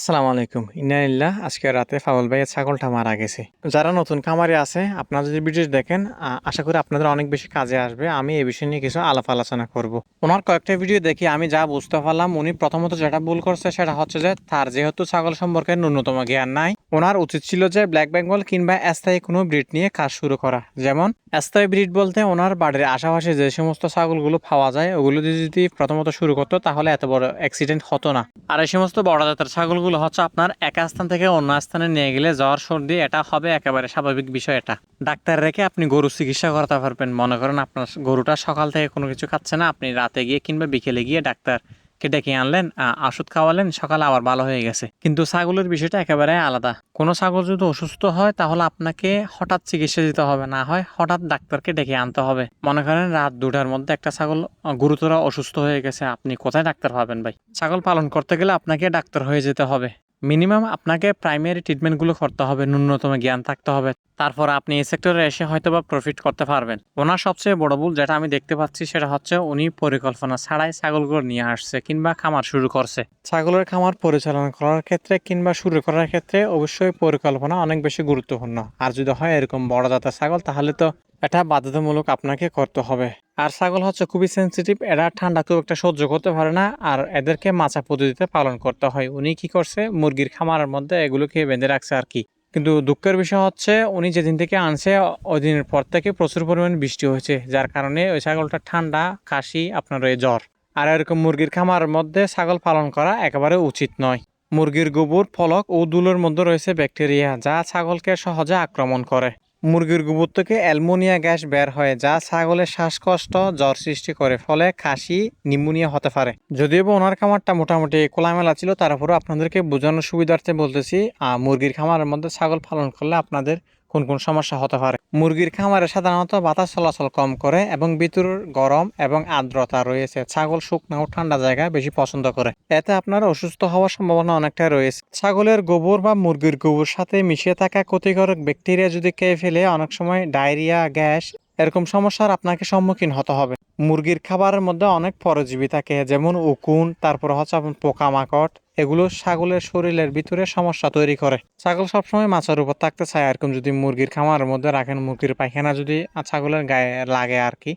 আসসালামু আলাইকুম। ইন্নাইল্লাহ আজকে রাতে ফাউল ভাইয়ের ছাগলটা মারা গেছে। যারা নতুন খামারে আছে, আপনারা যদি ভিডিও দেখেন আশা করি আপনাদের অনেক বেশি কাজে আসবে। আমি এই বিষয় নিয়ে কিছু আলাপ আলোচনা করব। ওনার কয়েকটা ভিডিও দেখি আমি যা বুঝতে পারলাম, উনি প্রথমত যেটা ভুল করছে সেটা হচ্ছে যে, তার যেহেতু ছাগল সম্পর্কে ন্যূনতম জ্ঞান নাই, ওনার উচিত ছিল যে, ব্ল্যাক বেঙ্গল কিংবা স্থায়ী কোনো ব্রিড নিয়ে কাজ শুরু করা। যেমন, স্থায়ী ব্রিড বলতে ওনার বাড়ির আশেপাশে যে সমস্ত ছাগলগুলো পাওয়া যায়, ওগুলো যদি প্রথমত শুরু করতো, তাহলে এত বড় অ্যাক্সিডেন্ট হতো না। আর এই সমস্ত বড় জাতের ছাগলগুলো হচ্ছে আপনার এক স্থান থেকে অন্য স্থানে নিয়ে গেলে জ্বর, সর্দি, এটা হবে একেবারে স্বাভাবিক বিষয় এটা। ডাক্তার রেখে আপনি গরু চিকিৎসা করাতে পারবেন। মনে করেন আপনার গরুটা সকাল থেকে কোনো কিছু খাচ্ছে না, আপনি রাতে গিয়ে কিংবা বিকেলে গিয়ে ডাক্তারকে ডেকে আনলেন ওষুধ খাওয়ালেন, সকালে আবার ভালো হয়ে গেছে। কিন্তু ছাগলের বিষয়টা একেবারে আলাদা। কোনো ছাগল যদি অসুস্থ হয়, তাহলে আপনাকে হঠাৎ চিকিৎসা দিতে হবে। না হয় হঠাৎ ডাক্তারকে ডেকে আনতে হবে। মনে করেন রাত দুটার মধ্যে একটা ছাগল গুরুতর অসুস্থ হয়ে গেছে। আপনি কোথায় ডাক্তার পাবেন ভাই? ছাগল পালন করতে গেলে আপনাকে ডাক্তার হয়ে যেতে হবে। মিনিমাম আপনাকে প্রাইমারি ট্রিটমেন্টগুলো করতে হবে, ন্যূনতম জ্ঞান থাকতে হবে। তারপর আপনি এই সেক্টরে এসে হয়তো বা প্রফিট করতে পারবেন। ওনার সবচেয়ে বড় ভুল যেটা আমি দেখতে পাচ্ছি সেটা হচ্ছে উনি পরিকল্পনা ছাড়াই ছাগলগুলো নিয়ে আসছে কিংবা খামার শুরু করছে। ছাগলের খামার পরিচালনা করার ক্ষেত্রে কিংবা শুরু করার ক্ষেত্রে অবশ্যই পরিকল্পনা অনেক বেশি গুরুত্বপূর্ণ। আর যদি হয় এরকম বড় জাতের ছাগল, তাহলে তো এটা বাধ্যতামূলক আপনাকে করতে হবে। আর ছাগল হচ্ছে খুবই সেন্সিটিভ এরা ঠান্ডা খুব একটা সহ্য করতে পারে না আর এদেরকে মাচা পদ্ধতিতে পালন করতে হয়। উনি কি করছে? মুরগির খামারের মধ্যে এগুলোকে বেঁধে রাখছে আর কি। কিন্তু দুঃখের বিষয় হচ্ছে, উনি যেদিন থেকে আনছে, ওই দিনের পর থেকে প্রচুর পরিমাণ বৃষ্টি হয়েছে, যার কারণে ওই ছাগলটা ঠান্ডা, কাশি, আপনার ওই জ্বর। আর এরকম মুরগির খামারের মধ্যে ছাগল পালন করা একেবারে উচিত নয়। মুরগির গোবর, ফলক ও দুলোর মধ্যে রয়েছে ব্যাকটেরিয়া, যা ছাগলকে সহজে আক্রমণ করে। মুরগির গোবর থেকে অ্যালমোনিয়া গ্যাস বের হয়, যা ছাগলের শ্বাসকষ্ট, জ্বর সৃষ্টি করে, ফলে খাসি নিউমোনিয়া হতে পারে। যদিও বা ওনার খামারটা মোটামুটি খোলামেলা ছিল, তার উপরও আপনাদেরকে বোঝানোর সুবিধার্থে বলতেছি মুরগির খামারের মধ্যে ছাগল পালন করলে আপনাদের কোন কোন সমস্যা হতে পারে। মুরগির খামারে সাধারণত বাতাস চলাচল কম করে এবং ভিতর গরম এবং আর্দ্রতা রয়েছে। ছাগল শুকনো ও ঠান্ডা জায়গা বেশি পছন্দ করে। এতে আপনার অসুস্থ হওয়ার সম্ভাবনা অনেকটা রয়েছে। ছাগলের গোবর বা মুরগির গোবর সাথে মিশিয়ে থাকা ক্ষতিকারক ব্যাকটেরিয়া যদি খেয়ে ফেলে, অনেক সময় ডায়রিয়া, গ্যাস এরকম সমস্যার আপনাকে সম্মুখীন হতে হবে। মুরগির খাবারের মধ্যে অনেক পরজীবী থাকে, যেমন উকুন, তারপর হচ্ছে পোকামাকড়। এগুলো ছাগলের শরীরের ভিতরে সমস্যা তৈরি করে। ছাগল সবসময় মাছের উপর থাকতে চায়, এরকম যদি মুরগির খামারের মধ্যে রাখেন মুরগির পায়খানা যদি ছাগলের গায়ে লাগে আর কি।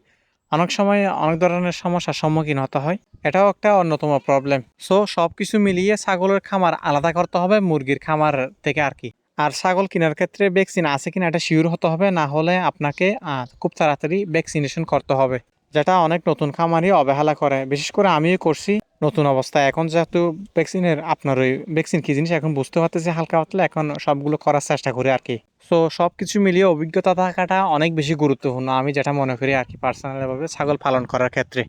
অনেক সময় অনেক ধরনের সমস্যার সম্মুখীন হতে হয়। এটাও একটা অন্যতম প্রবলেম সো সব কিছু মিলিয়ে ছাগলের খামার আলাদা করতে হবে, মুরগির খামার থেকে আর কি। আর ছাগল কেনার ক্ষেত্রে ভ্যাকসিন আছে কিনা এটা শিওর হতে হবে, না হলে আপনাকে খুব তাড়াতাড়ি ভ্যাকসিনেশন করতে হবে। যেটা অনেক নতুন খামারই অবহেলা করে। বিশেষ করে আমিও করছি নতুন অবস্থায়। এখন যেহেতু ভ্যাকসিনের আপনার ওই ভ্যাকসিন কি জিনিস এখন বুঝতে পারতেছি হালকা পাতলা, এখন সবগুলো করার চেষ্টা করি আর কি। সো সব কিছু মিলিয়ে অভিজ্ঞতা থাকাটা অনেক বেশি গুরুত্বপূর্ণ। আমি যেটা মনে করি আর কি পার্সোনালিভাবে ছাগল পালন করার ক্ষেত্রে।